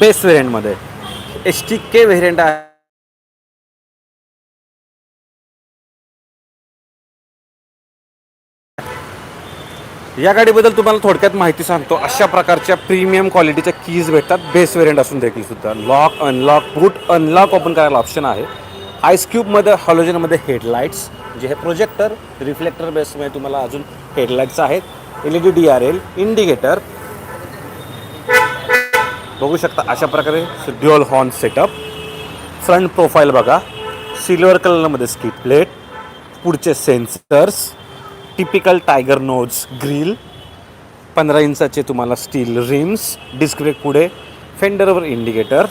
Best व्हेरियंटमध्ये H T K variant आहे. या गाडीबद्दल तुम्हाला थोडक्यात माहिती सांगतो. अशा प्रकारच्या प्रीमियम क्वालिटीच्या कीज भेटतात. बेस व्हेरियंट असून देखील सुद्धा. Lock unlock boot unlock open करायला ऑप्शन आहे. आईस क्यूबमध्ये हॉलोजनमध्ये हेडलाईट्स जे हे प्रोजेक्टर रिफ्लेक्टर बेसमध्ये तुम्हाला अजून हेडलाईट्स आहेत. L E D D R L indicator बघू शकता अशा प्रकारे dual horn setup front profile बघा. सिल्वर कलरमध्ये स्किट प्लेट पुढचे sensors typical tiger nose grille पंधरा इंचाचे तुम्हाला स्टील रिम्स डिस्क ब्रेक पुढे. फेंडरवर इंडिकेटर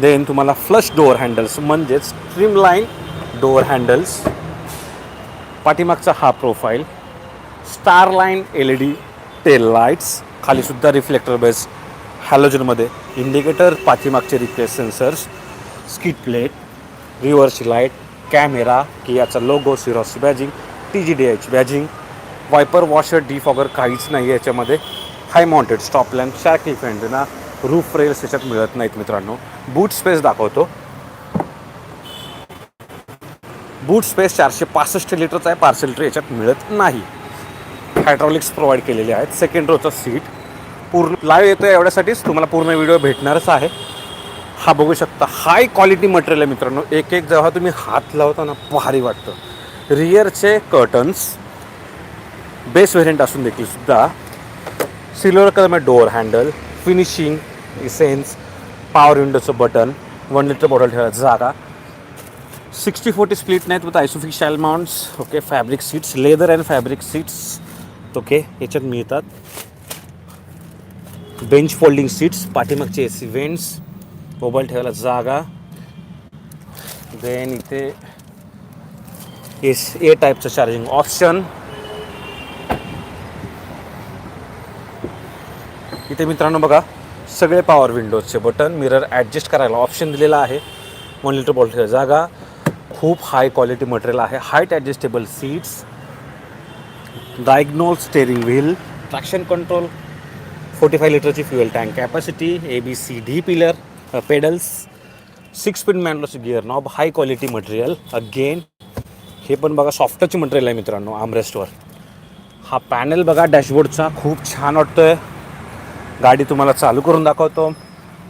देन तुम्हाला फ्लश डोअर हँडल्स म्हणजेच स्ट्रीम लाईन डोअर हँडल्स पाठीमागचा हा profile star line L E D tail lights खालीसुद्धा reflector base हॅलोजनमध्ये इंडिकेटर पाठीमागचे replace sensors skid plate reverse light camera कियाचा logo Syros badging T G D H badging wiper washer defogger काहीच नाही आहे याच्यामध्ये. High mounted stop lamp शॅकी फेंडना roof rails याच्यात मिळत नाहीत मित्रांनो. बूट स्पेस दाखवतो. बूट स्पेस चारशे पासष्ट लिटरचा आहे पार्सल ट्रे याच्यात मिळत नाही. हायड्रॉलिक्स प्रोव्हाइड केलेले आहेत. सेकंड रोचं सीट पूर्ण लाईव्ह येतो एवढ्यासाठीच. तुम्हाला पूर्ण व्हिडिओ भेटणारच आहे. हा बघू शकता. हाय क्वालिटी मटेरियल आहे मित्रांनो. एक एक जेव्हा तुम्ही हात लावता ना भारी वाटतं. रिअरचे कर्टन्स बेस व्हेरियंट असून देखील सुद्धा silver colour door handle finishing essence power विंडोचं बटन वन लिटर बॉटल ठेवायला जागा. सिक्स्टी फोर्टी स्प्लिट नाहीत with isofix Shayal mounts okay fabric seats leather and fabric seats okay याच्यात मिळतात. बेंच फोल्डिंग सीट्स पाठीमागचे ए सी वेंट्स मोबाईल ठेवायला जागा. Then इथे एस ए टाईपचं चार्जिंग ऑप्शन इथे मित्रांनो बघा सगळे पॉवर विंडोजचे बटन मिरर ॲडजस्ट करायला ऑप्शन दिलेला आहे. वन लिटर बॉटल जागा. खूप हाय क्वालिटी मटेरियल आहे. Height adjustable seats diagonal steering wheel traction control forty five लिटरची fuel tank capacity A B C D pillar pedals six speed manual gear knob high quality material again हे पण बघा सॉफ्टच material आहे मित्रांनो आमरेस्टवर हा panel बघा डॅशबोर्डचा खूप छान वाटतोय. गाडी तुम्हाला चालू करून दाखवतो.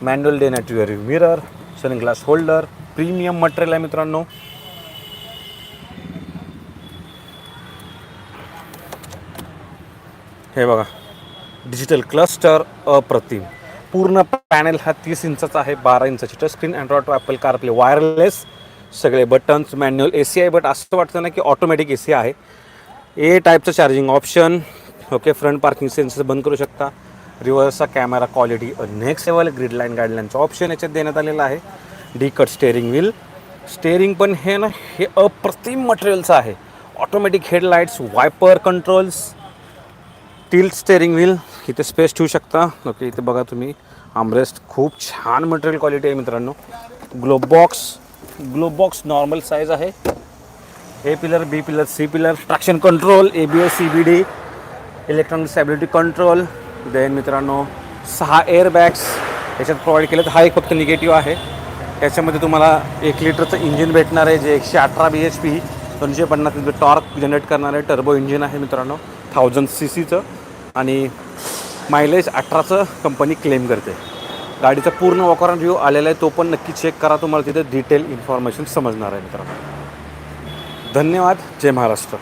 Manual day night your mirror sunglass holder premium material आहे मित्रांनो. हे बघा. डिजिटल क्लस्टर अप्रतिम. पूर्ण पॅनल हा तीस इंचाचा आहे बारा इंचाची touch screen Android to Apple आपले वायरलेस सगळे बटन्स मॅन्युअल ए सी आहे बट असं वाटतं ना की ऑटोमॅटिक ए सी आहे. ए टाईपचं charging option okay front parking sensor बंद करू शकता. रिव्हर्सचा camera quality next level grid line गाईडलाईनचं option याच्यात देण्यात आलेलं आहे. D cut steering wheel steering पण हे ना हे अप्रतिम मटेरियलचं आहे. Automatic headlights wiper controls tilt steering wheel इथे स्पेस ठेवू शकता. ओके इथे बघा तुम्ही. आमरेस्ट खूप छान मटेरियल क्वालिटी आहे मित्रांनो. Glove box glove box normal size आहे. A pillar B pillar C pillar traction control A B S C B D electronic stability control then मित्रांनो सहा एअर बॅग्स याच्यात प्रोव्हाइड केलेत. हा एक फक्त निगेटिव्ह आहे. याच्यामध्ये तुम्हाला एक लिटरचं इंजिन भेटणार आहे जे एकशे अठरा बी एच पी दोनशे पन्नास टॉर्क जनरेट करणारे टर्बो इंजिन आहे मित्रांनो. थाउजंड सी सीचं आणि मायलेज अठराचं कंपनी क्लेम करते. गाडीचा पूर्ण वॉकॉरन रिव्ह्यू आलेला आहे तो पण नक्की चेक करा. तुम्हाला तिथे डिटेल इन्फॉर्मेशन समजणार आहे मित्रांनो. धन्यवाद. जय महाराष्ट्र.